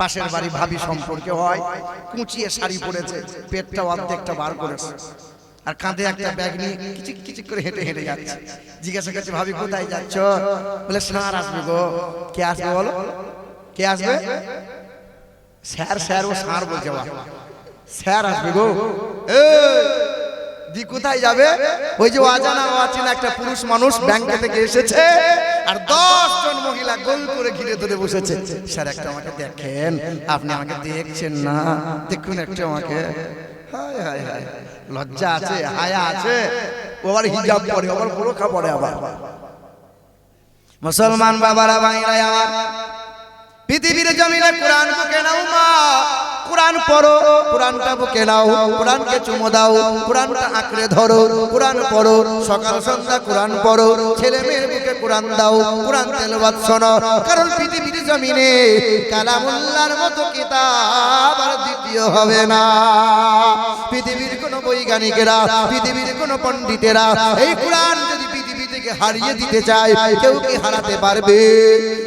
পাশের বাড়ি ভাবি সম্পর্কে হয়, কুচিয়ে শাড়ি পরেছে পেটটা অর্ধেকটা বার করেছে। আর কাঁধে একটা ব্যাগ নিয়ে কিচিক কিচিক করে হেঁটে হেঁটে যাচ্ছে। জিজ্ঞাসা করছে, ভাবি, কোথায় যাচ্ছ? বলে, স্যার আসবে গো। কে আসবে বলো? কে আসবে? স্যার স্যার, ও সার বলছে স্যার আসবে গো। দি কোথায় যাবে? ওই যে অজানা অচেনা একটা পুরুষ মানুষ ব্যাংকে থেকে এসেছে আর দশ জন মহিলা গোল করে ঘিরে ধরে বসেছে। স্যার একটা আমাকে দেখেন। আপনি আমাকে দেখছেন না। দেখুন একটু আমাকে। হায় হায় হায়। লজ্জা আছে হায়া আছে। ও আবার হিজাব পরে আবার বোরখা পরে আবার। মুসলমান বাবারা ভাইরা আমার পৃথিবীর জমিনে কোরআন বুকে নাও মা। কোরআন পড়ো, কোরআনটা বুকে নাও, কোরআনকে চুমো দাও, কোরআনটা আঁকড়ে ধরো, কোরআন পড়ো, সকাল সন্ধ্যা কোরআন পড়ো, ছেলে মেয়ের বুকে কোরআন দাও, কোরআন তেলাওয়াত শোনো, কারণ পৃথিবীর জমিনে কালামুল্লাহর মতো কিতাব আর দ্বিতীয় হবে না। পৃথিবীর কোনো বৈজ্ঞানিকেরা, পৃথিবীর কোনো পণ্ডিতেরা এই কোরআন যদি থেকে হারিয়ে দিতে চায় কেউ কি হারাতে পারবে?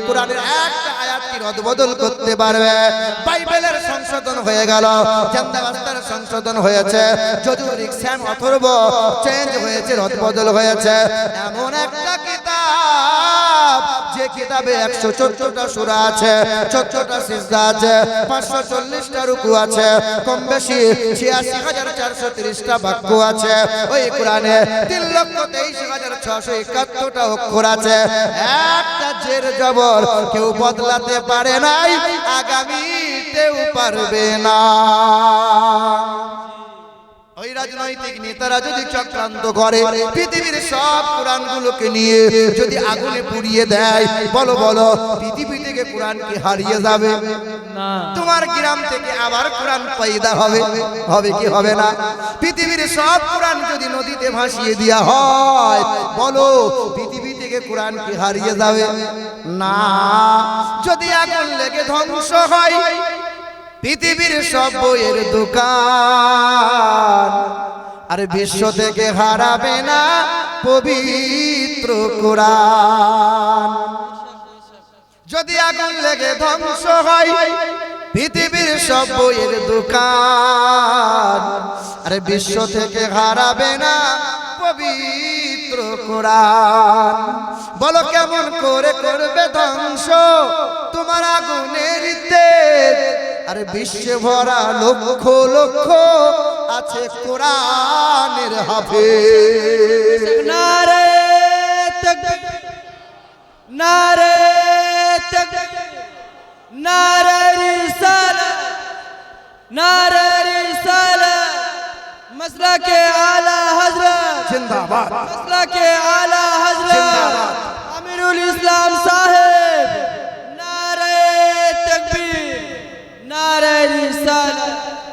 কোরআনের একটা আয়াত কি রদবদল করতে পারবে। বাইবেলের সংশোধন হয়ে গেল। চান্দাবাস্তার সংশোধন হয়েছে। যদুরিক রিক্সাম অথর্ব চেঞ্জ হয়েছে রদবদল হয়েছে। এমন একটা কিতাব কিতাবে একশো চোদ্দটা সুরা আছে, চোদ্দটা আছে, পাঁচশো চল্লিশটা রুকু আছে, কম বেশি ছিয়াশি হাজার চারশো তিরিশটা বাক্য আছে। ওই কোরআনে তিন লক্ষ তেইশ হাজার ছশো একাত্তরটা অক্ষর আছে। একটা জের জবর কেউ বদলাতে পারে নাই, আগামীতেও পারবে না। ওই রাজনৈতিক নেতারা যদি চক্রান্ত করে পৃথিবীর সব কোরআনগুলোকে নিয়ে যদি আগুনে পুড়িয়ে দেয় বলো বলো পৃথিবী থেকে কোরআন কি হারিয়ে যাবে? তোমার গ্রাম থেকে আবার কোরআন পয়দা হবে? হবে কি হবে না? পৃথিবীর সব কোরআন যদি নদীতে ভাসিয়ে দেওয়া হয় বলো পৃথিবী থেকে কোরআন কি হারিয়ে যাবে? না। যদি আগুন লেগে ধ্বংস হয় পৃথিবীর সব বইয়ের দোকান। আরে বিশ্ব থেকে হারাবে না পবিত্র কোরআন। যদি আগুন লেগে ধ্বংস হয়, পৃথিবীর সব বইয়ের দোকান। আরে বিশ্ব থেকে হারাবে না পবিত্র কোরআন। বলো কেমন করে করবে ধ্বংস? আর বিশ্বে ভরা লক্ষ লক্ষ আছে কোরআনের হাফে নারে নারে নারে নারে মসলা কে আলা হজরত জিন্দাবাদ। মসলা কে আলা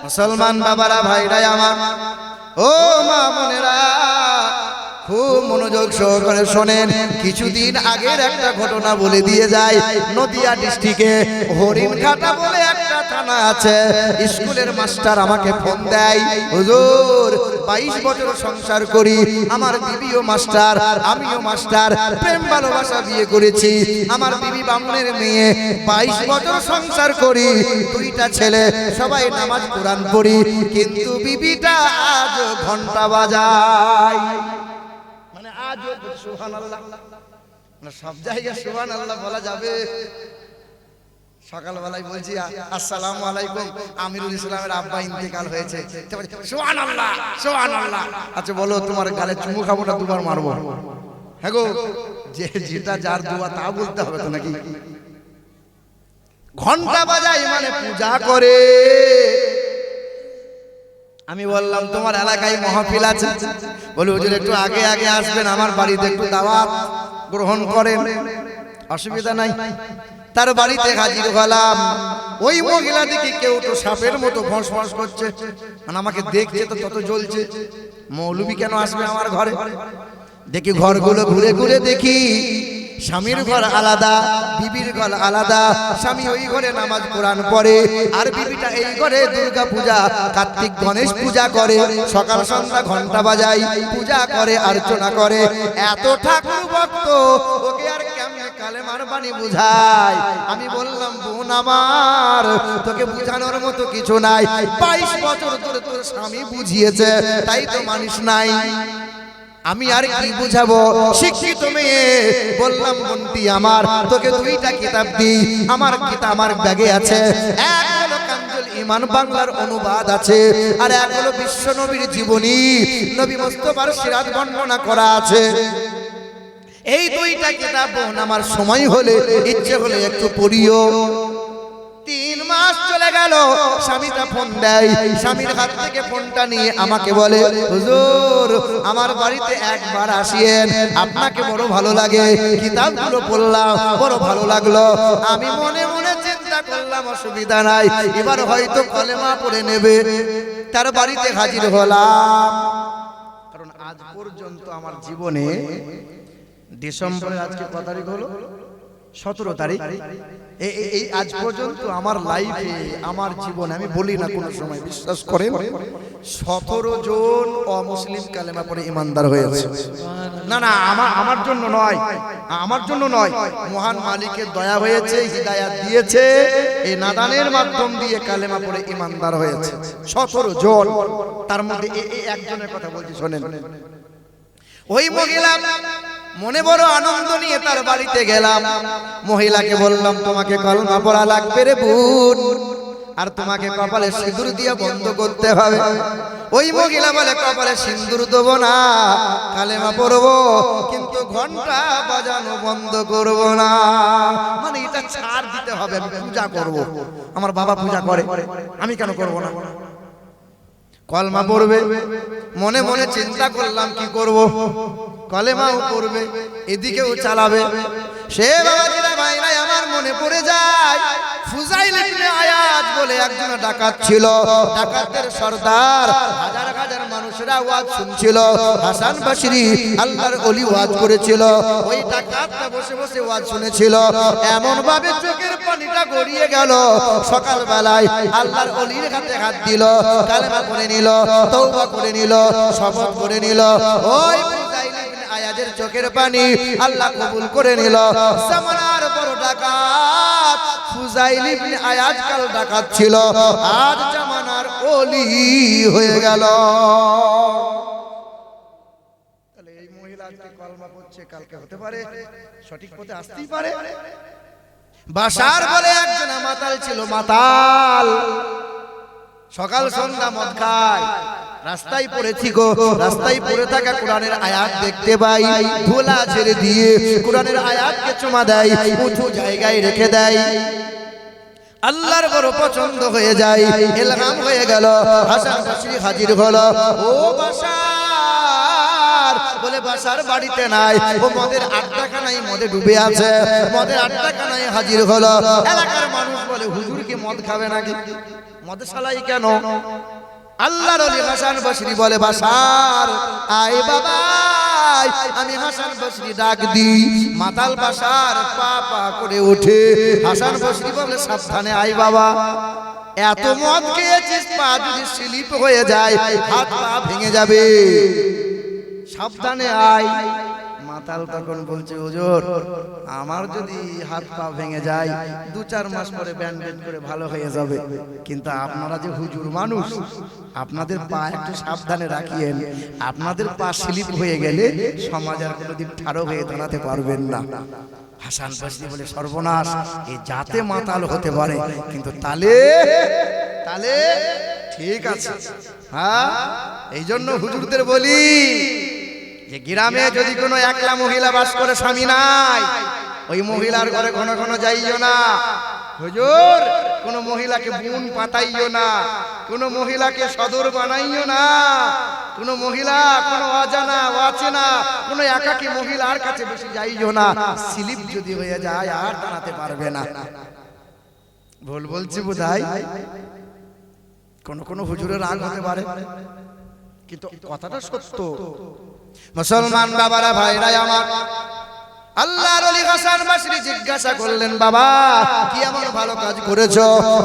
মুসলমান বাবারা, ভাইরাই আমার। ও মা বোনেরা, খুব মনোযোগ সহকারে শোনেন। কিছুদিন আগের একটা ঘটনা বলে দিয়ে যায়। নদিয়া ডিস্ট্রিক্টে হরিণঘাটা বলে একটা থানা আছে, স্কুলের মাস্টার আমাকে ফোন দেয়, হুজুর, বাইশ বছর সংসার করি, আমার বিবিও মাস্টার, আমিও মাস্টার, প্রেম, ভালোবাসা বিয়ে করেছি, আমার বিবি বামুনের মেয়ে, বাইশ বছর সংসার করি, দুইটা ছেলে, সবাই নামাজ কোরআন পড়ি, কিন্তু বিবিটা আজ ঘণ্টা বাজায়। মানে আজ সুহান আল্লাহ মানে সব জায়গায় সুহান আল্লাহ বলা যাবে। সকালবেলায় বলছি আসসালামু আলাইকুম। আমিরুল ইসলামের আব্বা ইন্তেকাল হয়েছে। আচ্ছা বলো, তোমার গালে চুমু খাব দুবার মারবো? হ্যাঁ গো, যে, যেটা যার দুয়া তা বলতে হবে তো নাকি? ঘণ্টা বাজায় মানে পূজা করে। আমি বললাম, তোমার এলাকায় মহাফিল আছে। বলে, হুজুর, একটু আগে আগে আসবেন। আমার বাড়িতে একটু দাওয়াত গ্রহণ করেন। অসুবিধা নাই। তার বাড়িতে হাজির হলাম। ওই মহিলা দেখি কেউ তো সাপের মতো ফস ফস করছে। মানে আমাকে দেখছে তো তত জ্বলছে। মৌলবি কেন আসবে আমার ঘরে? দেখি ঘরগুলো ঘুরে ঘুরে দেখি। স্বামীর ঘর আলাদা, বিবির ঘর আলাদা। স্বামী ওই ঘরে নামাজ কোরআন পড়ে, আর বিবিটা এই ঘরে দুর্গা পূজা, কার্তিক গণেশ পূজা করে। সকাল সন্ধ্যা ঘণ্টা বাজায় পূজা করে আর্চনা করে। এত ঠাকুর ভক্ত, ওকে আর কালেমার বাণী বুঝাই। আমি বললাম, বোন আমার, তোকে বুঝানোর মতো কিছু নাই। বাইশ বছর ধরে তোর স্বামী বুঝিয়েছে, তাই তো মানুষ নাই। আমি আর কি বুঝাবো? শিক্ষিত মেয়ে। বললাম, বোনটি আমার, তোকে দুইটা কিতাব দিই। আমার কিতাব আমার ব্যাগে আছে। ইমান, বাংলার অনুবাদ আছে। আর এক হলো বিশ্ব নবীর জীবনী। নবী মোস্তফার সিরাত বর্ণনা করা আছে। এই দুইটা কিতাব বোন, আমার সময় হলে, ইচ্ছে হলে একটু পড়িও। তিন মাস চলে গেল, স্বামীটা ফোন দেয়। স্বামীর হাত থেকে ফোনটা নিয়ে আমাকে বলে, হুজুর, আমার বাড়িতে একবার আসিয়েন, আপনাকে বড় ভালো লাগে। কিতাবগুলো পড়লাম, বড় ভালো লাগল। আমি মনে মনে চিন্তা করলাম, অসুবিধা নাই, এবার হয়তো কলেমা পড়ে নেবে। তার বাড়িতে হাজির হলাম। কারণ আজ পর্যন্ত আমার জীবনে ডিসেম্বরের আজকে কত তারিখ হলো? সতেরো তারিখ। এই আজ পর্যন্ত আমার লাইফে আমার জীবনে আমি বলি না কোনো সময় বিশ্বাস করেন সতেরো জন অমুসলিম কালেমা পরে ইমানদার হয়েছে না না আমার আমার জন্য নয়। আমার জন্য নয়। মহান মালিকের দয়া হয়েছে হিদায়াত দিয়েছে এই নাদানের মাধ্যম দিয়ে কালেমা পরে ইমানদার হয়েছে সতেরো জন। তার মধ্যে একজনের কথা বলছি শোনেন। ওই মহিলা মনে বড় আনন্দ নিয়ে তার বাড়িতে গেলাম। মহিলাকে বললাম, তোমাকে কলমা পড়া লাগবে রে বোন। আর তোমাকে কপালে সিঁদুর দিয়ে বন্ধ করতে হবে। ওই মহিলা বলে, কপালে সিঁদুর দেবো না, কালেমা পড়ব, কিন্তু ঘণ্টা বাজানো বন্ধ করব না। মানে এটা ছাড় দিতে হবে, আমি পূজা করব। আমার বাবা পূজা করে, আমি কেন করব না? কলমা পড়বে। মনে মনে চিন্তা করলাম, কি করব? কলেমাও পড়বে, এদিকেও চালাবে। সে বাবা আমার মনে পড়ে যায়। ডাকাত ছিল। ডাকাতের সর্দার ওয়াজ শুনছিল। হাসান বাসরি আল্লাহর ওলি ওয়াজ করেছিল। ওই ওয়াজ শুনেছিল। এমন ভাবে চোখের পানিটা গড়িয়ে গেল। সকাল বেলায় করে নিল তৌবা করে করে নিল। ওই চোখের পানি আল্লাহ কবুল করে নিল। জামানার বড় ফুজাইল ইবনে আয়াজ কাল ডাকাত ছিল। আজ জামানার অলি হয়ে গেল। তাহলে এই মহিলা আজকে কলমা পড়ছে, কালকে হতে পারে, সঠিক পথে আসতেই পারে। বাসার বলে একজন মাতাল ছিল, মাতাল। সকাল সন্ধ্যা মদ খায়। রাস্তায় পড়েছি গো, রাস্তায় পড়ে থাকা কোরআনের আয়াত দেখতে পাই। ধোলা ছেড়ে দিয়ে কোরআনের আয়াতকে চুমা দেয়, উঁচু জায়গায় রেখে দেয়। আল্লাহর বড় পছন্দ হয়ে যায় এলহাম হয়ে গেল হাসান বসরি হাজির হলো। ও বাসার বলে বাসার বাড়িতে নাই ও মদের আড্ডাখানায় মদে ডুবে আছে মদের আড্ডাখানায় হাজির হলো। এলাকার মানুষ বলে হুজুর কি মদ খাবে নাকি? মদ সালাই কেন? আল্লাহর হাসান বসরি বলে বাসার আয় বাবা। আমি হাসান বসরি ডাক দিই। মাতাল বাসার পা পা করে ওঠে। হাসান বসরি বলে, সাবধানে আই বাবা। এত মদ খেয়েছিস, পা যদি স্লিপ হয়ে যায়, হাত পা ভেঙে যাবে। সাবধানে আয়। মাতাল তখন বলছে, হুজুর, আমার যদি হাত পা ভেঙে যায়, দু চার মাস পরে ব্যান্ডেজ করে ভালো হয়ে যাবে। কিন্তু আপনারা যে হুজুর মানুষ, আপনাদের পা একটু সাবধানে রাখিয়েন। আপনাদের পা স্লিপ হয়ে গেলে সমাজ আর কোনোদিন ঠাড়ো হয়ে দাঁড়াতে পারবেন না। হাসান বসরি বলে, সর্বনাশ, এ যাতে মাতাল হতে পারে, কিন্তু তালে তালে ঠিক আছে। হ্যাঁ এই জন্য হুজুরদের বলি যে গ্রামে যদি কোনো একলা মহিলা বাস করে স্বামী নাই, ওই মহিলার ঘরে ঘন ঘন যাইও না। হুজুর, কোন মহিলাকে বুন পাতাইও না, কোন মহিলাকে সদর বানাইও না, কোন মহিলা কোন অজানা, অচেনা, কোন একাকী মহিলার কাছে বেশি যাইও না। স্লিপ যদি হয়ে যায়, আর দাঁড়াতে পারবে না। ভুল বলছি বোধহয়? কোন কোন হুজুরের রাগ হতে পারে। কিন্তু কথাটা সত্য। মুসলমান বাবারা ভাইরা আমার। আল্লাহর ওলি হাসান বাসরি জিজ্ঞাসা করলেন, বাবা, কি এমন ভালো কাজ করেছ?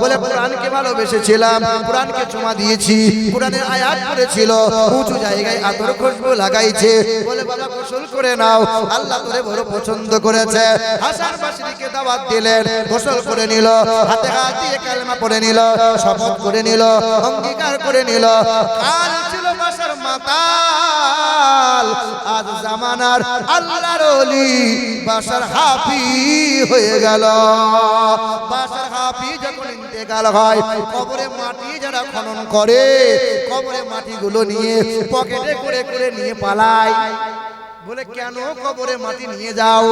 বলে, কোরআনকে ভালোবেসেছিলাম, কোরআনকে চুমা দিয়েছি, কোরআনের আয়াত করেছিল উঁচু জায়গায় আতর খুশবু লাগাইছে। বলে, বাবা, গোসল করে নাও, আল্লাহ তোরে বড় পছন্দ করেছে। হাসান বাসরিকে দাওয়াত দিলেন, গোসল করে নিল, হাতে হাত দিয়ে কালেমা পড়ে নিল, শপথ করে নিল, অঙ্গীকার করে নিল। কাল ছিল বাসার মাতাল, আজ জামানার আল্লাহর ওলি। বাসার হাফি হয়ে গেল। বাসার হাফি যখন ইন্তেকাল হয়, কবরে মাটি যারা খনন করে, কবরে মাটিগুলো নিয়ে পকেটে করে করে নিয়ে পালায়। বলে, কেন কবরে মাটি নিয়ে যাও?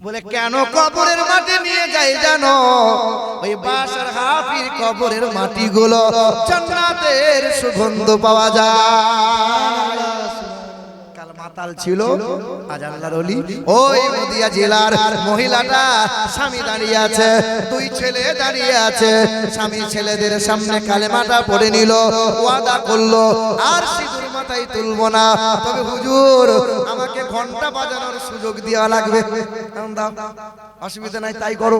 বলে, কেন কবরের মাটি নিয়ে যাই জানো? ওই বাসার হাফির কবরের মাটিগুলো জান্নাতের সুগন্ধ পাওয়া যায়। মাতাল ছিল আজ আল্লাহর ওলি ওই নদিয়া জেলার মহিলাটা স্বামী দাঁড়িয়ে আছে দুই ছেলে দাঁড়িয়ে আছে। স্বামী ছেলেদের সামনে কালেমাটা পড়ে নিল ওয়াদা করল আর সিঁদুর মাথায় তুলবো না। তবে হুজুর আমাকে ঘণ্টা বাজানোর সুযোগ দেওয়া লাগবে। দাও। অসুবিধা নাই, তাই করো।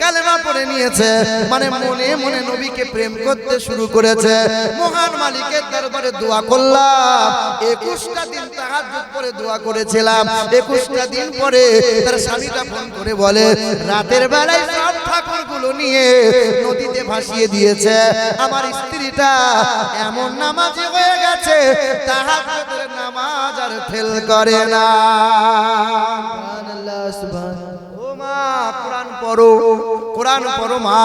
কালেমা পড়ে নিয়েছে মানে মনে মনে নবীকে প্রেম করতে শুরু করেছে। মহান মালিকের দরবারে দোয়া করলাম। একুশটা দিন তাহাজ্জুদ পরে দোয়া করেছিলাম। একুশটা দিন পরে তার স্বামীটা ফোন করে বলে, রাতের বেলায় সব ঠাকুরগুলো নিয়ে নদীতে ভাসিয়ে দিয়েছে। আমার স্ত্রীটা এমন নামাজি হয়ে গেছে, তাহাজ্জুদের নামাজ আর ফেল করে না। সুবহানাল্লাহ সুবহান কোরআন পড়ো কোরআন পড়ো মা,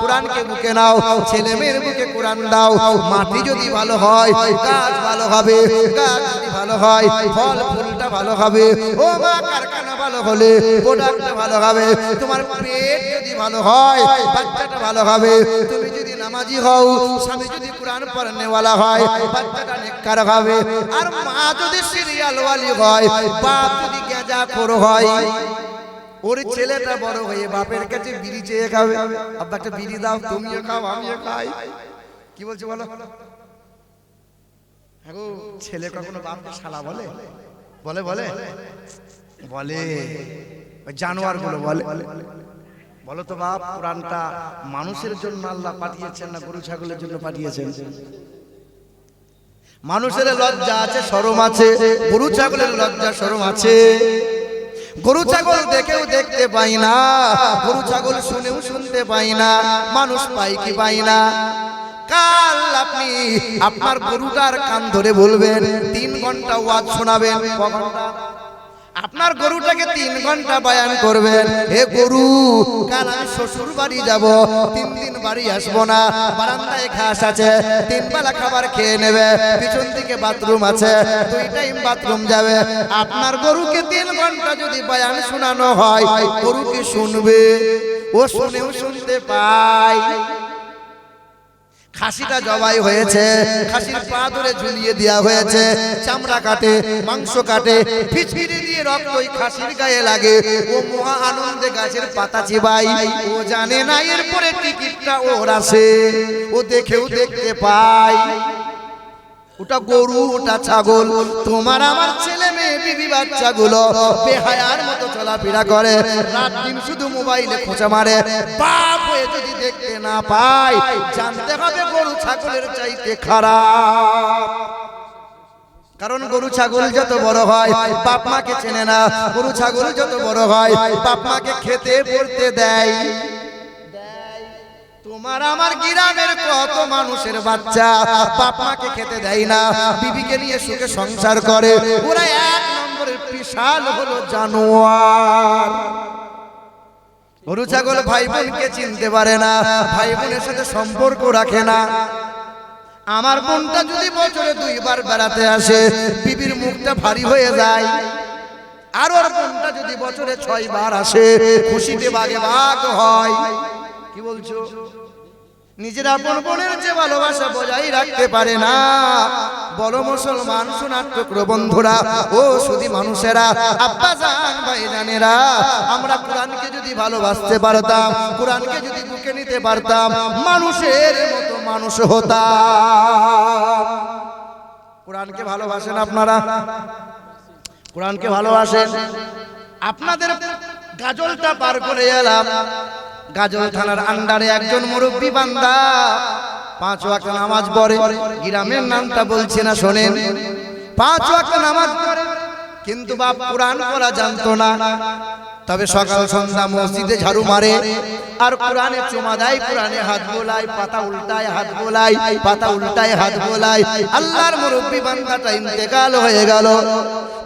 কোরআনকে বুকে নাও ছেলে মেয়ের বুকে কোরআন দাও, মাটি যদি ভালো হয়, গাছ ভালো হবে, গাছ যদি ভালো হয়, ফল ফুলটা ভালো হবে, ও মা, কারখানা ভালো হলে প্রোডাক্টটা ভালো হবে, তোমার পেট যদি ভালো হয়, বাচ্চাটা ভালো হবে, তুমি যদি নামাজি হও, স্বামী যদি কোরআন পড়নেওয়ালা হয়, বাচ্চাটা নেককার হবে, আর মা যদি সিরিয়াল ওয়ালি হয়, বাপ যদি গেজা হয় ওর ছেলেটা বড় হয়ে বাপের কাছে বিড়ি চেয়ে খাবে। আব্বা একটা বিড়ি দাও, তুমিও খাও, আমিও খাই। কি বলছো বলো? হ্যাঁ ছেলে কখনো বাপকে শালা বলে? বলে বলে? বলে। জানোয়ারগুলো বলে। বলো তো বাপ কোরআনটা মানুষের জন্য আল্লাহ পাঠিয়েছেন না গরু ছাগলের জন্য পাঠিয়েছেন? মানুষের লজ্জা আছে সরম আছে। গরু ছাগলের লজ্জা সরম আছে। গরু ছাগল দেখেও দেখতে পাই না, গরু ছাগল শুনেও শুনতে পাই না, মানুষ পাই কি পাই না কাল আপনি আপনার গরুটার কান ধরে বলবেন, তিন ঘণ্টা ওয়াজ শোনাবেন ঘণ্টা? আপনার গরুটাকে তিন ঘণ্টা বায়ান করবেন। হে গরু, কাল আমি শ্বশুর বাড়ি যাব, তিন দিন বাড়ি আসব না। বারান্দায় ঘাস আছে, তিন বেলা খাবার খেয়ে নেবে। পিছন দিকে বাথরুম আছে, দুই টাইম বাথরুম যাবে। আপনার গরুকে তিন ঘণ্টা যদি বয়ান শোনানো হয় গরুকে শুনবে? ও শুনেও শুনতে পায়। খাসিটা জবাই হয়েছে খাসির পা ধরে ঝুলিয়ে দেওয়া হয়েছে চামড়া কাটে মাংস কাটে ফিচফিরে দিয়ে রক্ত ওই খাসির গায়ে লাগে। ও মহা আনন্দে গাছের পাতা চিবাই ও জানে না এরপরে টিকিটটা ওর আসে। ও দেখেও দেখতে পায়। ওটা গরু, ওটা ছাগল। তোমার আমার ছেলে মেয়ে, বিবি বাচ্চাগুলো বেহায়ার মতো চলাফেরা করে। রাত দিন শুধু মোবাইলে খোঁচা মারে। বাপ হয়ে যদি দেখতে না পায় জানতে হবে গরু ছাগলের চাইতে খারাপ। কারণ গরু ছাগল যত বড় হয়, বাপ মাকে চেনে না। গরু ছাগল যত বড় হয়, বাপ মাকে খেতে, পড়তে দেয়। তোমার আমার গ্রামের কত মানুষের বাচ্চা? বাপ মাকে খেতে দেয় না, বিবিকে নিয়ে সুখে সংসার করে। ওরা এক নম্বরের বিশাল হলো জানোয়ার। গরু, ছাগল ভাই বোনকে চিনতে পারে না ভাই বোনের সাথে সম্পর্ক রাখে না। আমার বোনটা যদি বছরে দুইবার বেড়াতে আসে, বিবির মুখটা ভারী হয়ে যায়। আর ওর বোনটা যদি বছরে ছয় বার আসে, খুশিতে বাগে ভাগ হয়। কি বলছো? নিজের আপন বোনের যে ভালোবাসা বজায় রাখতে পারে না। বড় মুসলমান সোনার টুকরো বন্ধুরা, ও শুধু মানুষেরা, আব্বা জান, ভাই জানেরা, আমরা কোরআনকে যদি ভালোবাসতে পারতাম, কোরআনকে যদি বুকে নিতে পারতাম, মানুষের মতো মানুষ হতাম। কোরআনকে ভালোবাসেন আপনারা? কোরআনকে ভালোবাসেন? আপনাদের গাজলটা পার করে এলাম। গাজল থানার আন্ডারে একজন মুরব্বী বান্দা। পাঁচ ওয়াক্ত নামাজ পড়ে, গ্রামের নামটা বলছে না, শোনেন। পাঁচ ওয়াক্ত নামাজ পড়ে, কিন্তু বাপ কোরআন পড়া জানতো না। তবে সকাল সন্ধ্যা মসজিদে ঝাড়ু মারে, আর কোরআনে চুমা দেয়, কোরআনে হাত বোলায় পাতা উল্টায় হাত বোলায় পাতা উল্টায় হাত বোলায় আল্লাহর মুরব্বী বান্দাটা ইন্তেকাল হয়ে গেল।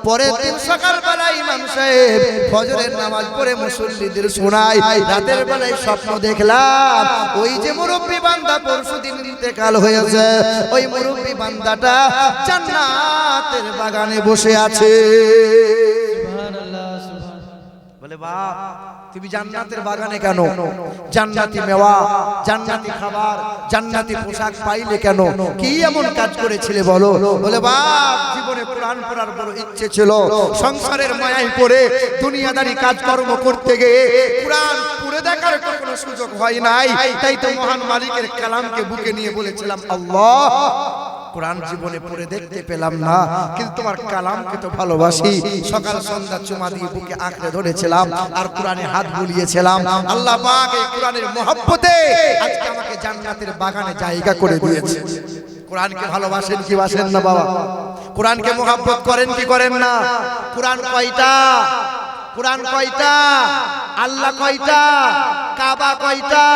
পরের দিন সকাল বেলায় ইমাম সাহেব ফজরের নামাজ পড়ে মুসল্লিদের শোনায়, রাতের বেলায় স্বপ্ন দেখলাম, ওই যে মুরব্বী বান্দা পরশু দিন ইন্তেকাল হয়েছে, ওই মুরব্বী বান্দাটা জান্নাতের বাগানে বসে আছে। বলে বাপ তুমি জান্নাতের বাগানে কেন? জান্নাতি মেওয়া জান্নাতি খাবার জান্নাতি পোশাক পাইলে কেন? কি এমন কাজ করেছিলে বলো বলে বাপ জীবনে কোরআন পড়ার বড় ইচ্ছে ছিল। সংসারের মায়ায় পড়ে দুনিয়াদারি কাজকর্ম করতে গিয়ে কোরআন পড়ে দেখার কোনো সুযোগ হয় নাই। তাই তো মহান মালিকের কালামকে বুকে নিয়ে বলেছিলাম আল্লাহ কোরআন জীবনে পড়ে দেখতে পেলাম না কিন্তু তোমার কালামকে তো ভালোবাসি। সকাল সন্ধ্যা চুমা দিয়ে বুকে আঁকড়ে ধরেছিলাম আর কোরআনে হাত বুলিয়েছিলাম। আল্লাহ পাক এই কোরআনের মহব্বতে আজকে আমাকে জান্নাতের বাগানে জায়গা করে দিয়েছে। কোরআনকে ভালোবাসেন কি বাসেন না বাবা? কোরআনকে মোহাব্বত করেন কি করেন না? কোরআন কয়টা? কোরআন কয়টা? আল্লাহ কয়টা? কাবা কয়টা?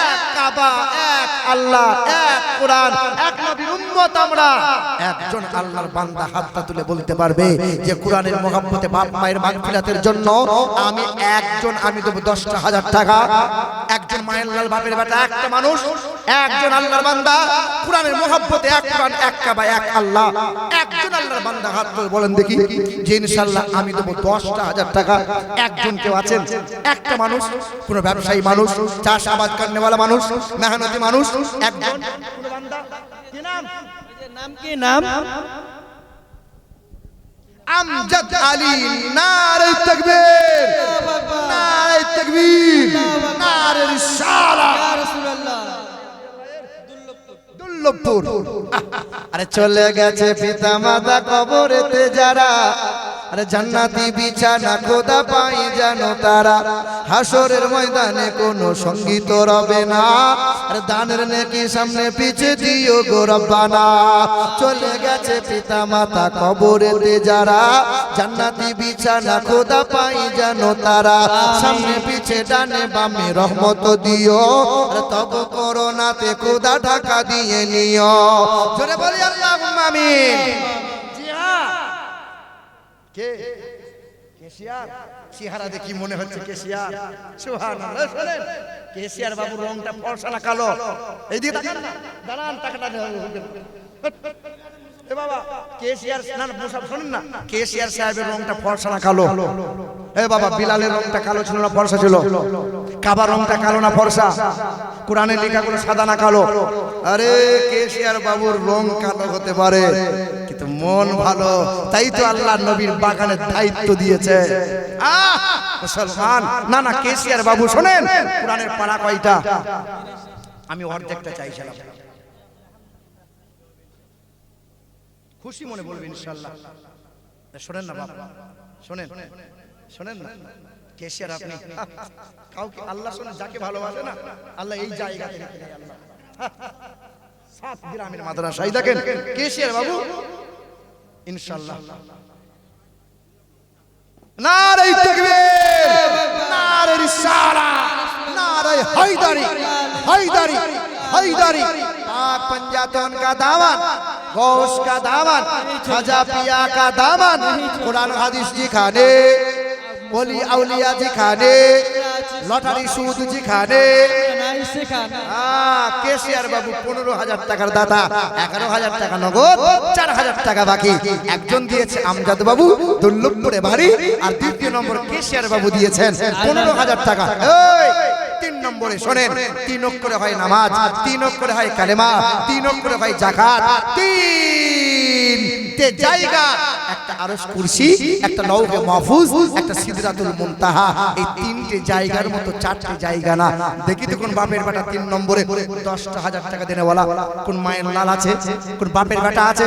এক কাবা এক আল্লাহ এক কোরআন এক নবীর উম্মত আমরা। একজন আল্লাহর বান্দা হাতটা তুলে বলতে পারবে যে কোরআনের মোহাম্মতে বাপ মায়ের মাগফিরাতের জন্য আমি একজন আমি দেবো দশটা হাজার টাকা। একজন মায়ের লাল বাপের বেটা একটা মানুষ। একজন আল্লাহর বান্দা। কোরআনের মোহাব্বতে এক কোরআন এক কাবা এক আল্লাহ। একজন আল্লাহর বান্দা হাত তুলে বলেন দেখি। যে ইনশাআল্লাহ আমি দেবো দশটা হাজার টাকা, একজন কেউ আছেন? একটা মানুষ, কোন ব্যবসায়ী মানুষ, চাষাবাদ করেনেওয়ালা মানুষ, মেহনতি মানুষ, একজন? নাম কি নাম আমজাদ আলী নারে তাকবীর নারে তাকবীর নারে রিসালাত ইয়া রাসূলুল্লাহ দুর্লভপুর। আরে চলে গেছে পিতা মাতা কবরেতে যারা আরে জান্নাতি বিছানা খোদা পাই জানো তারা। হাসরের ময়দানে কোনো সংগীত রবে না। আরে দানের নেকি সামনে পিছে দিও গো চলে গেছে পিতা মাতা কবরেতে যারা। জান্নাতি বিছানা খোদা পাই জানো তারা। সামনে পিছে ডানে বামে রহমত দিও। আর তব করোনাতে খোদা ঢাকা দিয়ে নিও। জোরে বলি আল্লাহ আমিন। কে? কেশিয়ার। চেহারা দেখি মনে হচ্ছে কেশিয়ার? সুবহানাল্লাহ কেশিয়ার বাবুর রংটা ফর্সা না কালো? তাকান না। দাঁড়ান, টাকাটা না? সাহেবের কালো? এ বাবা, বিলালের কালো ছিল না ছিল? কাবার কালো না সাদা না কালো? আরে, কেশিয়ার বাবুর রং কালো হতে পারে। মন ভালো, তাই তো আল্লাহ নবীর বাগানের দায়িত্ব দিয়েছে। মুসলমান, না না, কেশিয়ার বাবু, শোনেন, কোরআনের পাড়া কয়টা? আমি অর্ধেকটা চাইছিলাম। খুশি মনে বলবেন ইনশাল্লাহ শোনেন না, বাবা, শোনেন শোনেন না। কেশিয়ার আপনি, কাউকে আল্লাহ শোনেন, যাকে ভালোবাসে না, আল্লাহ এই রেখে দেয় আল্লাহ। সাত গ্রামের মাদ্রাসায় দেখেন, কেশিয়ার বাবু ইনশাল্লাহ নারে তাকবীর নারে রিসালাত নারে হায়দারি হায়দারি হায়দারি पाक पंजातन का दामन गौश का दामन खजा पिया का दामन कुरान हदीस जिखाने ওলি আউলিয়া যেখানে লটারি সুদ যেখানে। কেশিয়ার বাবু পনেরো হাজার টাকার এগারো হাজার টাকা চার হাজার টাকা বাকি। একজন দিয়েছে আর দ্বিতীয় নম্বর কেশিয়ার বাবু দিয়েছেন, পনেরো হাজার টাকা। তিন নম্বরে তিন হয় নামাজ, তিন অক্ষরে হয় কালেমা, তিন অক্ষরে হয় জাকাত তিন তে জায়গা। একটা আরশ কুরসি, একটা মাহফুজ, একটা সিদরাতুল মুনতাহা। এই তিনটে জায়গার মতো চারটে জায়গা না। দেখি তো কোন বাপের বেটা তিন নম্বরে দশটা হাজার টাকা দেনে কোন মায়ের লাল আছে, কোন বাপের বেটা আছে।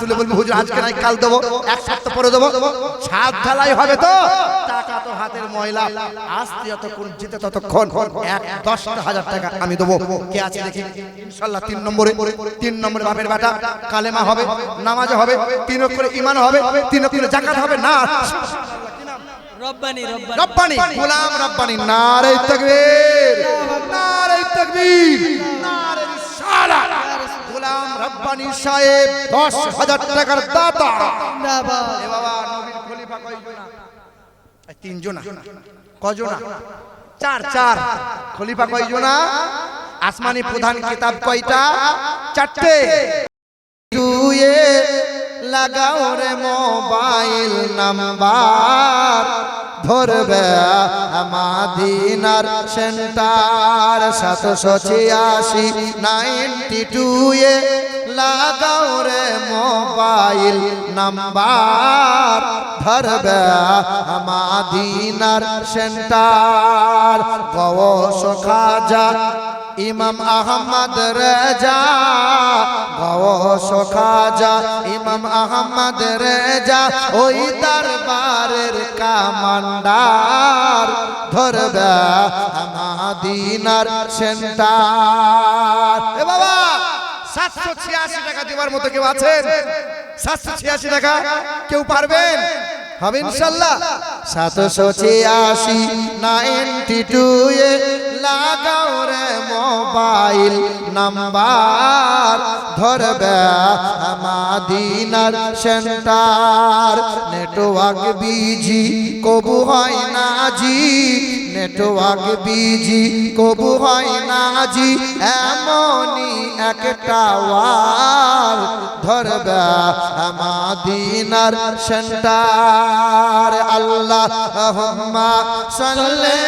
তুলে হুজুর, আজকে নাই, কাল এক সপ্তাহ পরে ঢালাই হবে তো? টাকা তো হাতের ময়লা। আসতে ততক্ষণ এক দশটা হাজার টাকা আমি দেবো। কে আছে দেখি? তিন নম্বরে। তিন নম্বরে বাপের বেটা। কালেমা হবে নামাজ হবে তিন করে ইমান হবে তিন করে জাকাত হবে না। রব্বানি গোলাম রব্বানি নারে তাকবীর নারে তাকবীর নারে রিসালাত গোলাম রব্বানি সাহেব 10000 টাকার দাতা। জিন্দাবাদ এ বাবা নবীর খলিফা কয়জনা? চার চার। খলিফা কয়জনা? আসমানি প্রধান কিতাব কয়টা? চারটে। লাগাও রে মোবাইল নাম্বার। ধরবে আমাদিনার সেন্টার সাতশো ছিয়াশি নাইনটি টুয়ে লাগাও রে মোবাইল নাম্বার। ধরবে আমাদিনার সেন্টার। গওস খাজা ইমাম আহমদ রেজা গওস খাজা ইমাম আহমদ রেজা, ওই দরবারের কামান্ডার ধরবে আমাদিনার সেন্টার। এ বাবা, সাতশো ছিয়াশি টাকা দেওয়ার মতো কেউ আছেন? সাতশো ছিয়াশি টাকা কেউ পারবেন? হবে ইনশাল্লাহ। সাতশো ছিয়াশি, নাইনটি টু এ লাগাও রে মোবাইল নাম্বার ধরবে আমাদিনার সেন্টার। নেটওয়ার্ক বিজি, কবু হয় না জি। নেটওয়ার্ক বিজি, কবু হয় না জি। এমনই একটা ওয়ার ধরবে আমাদিনার সেন্টার। আল্লাহ সাল্লে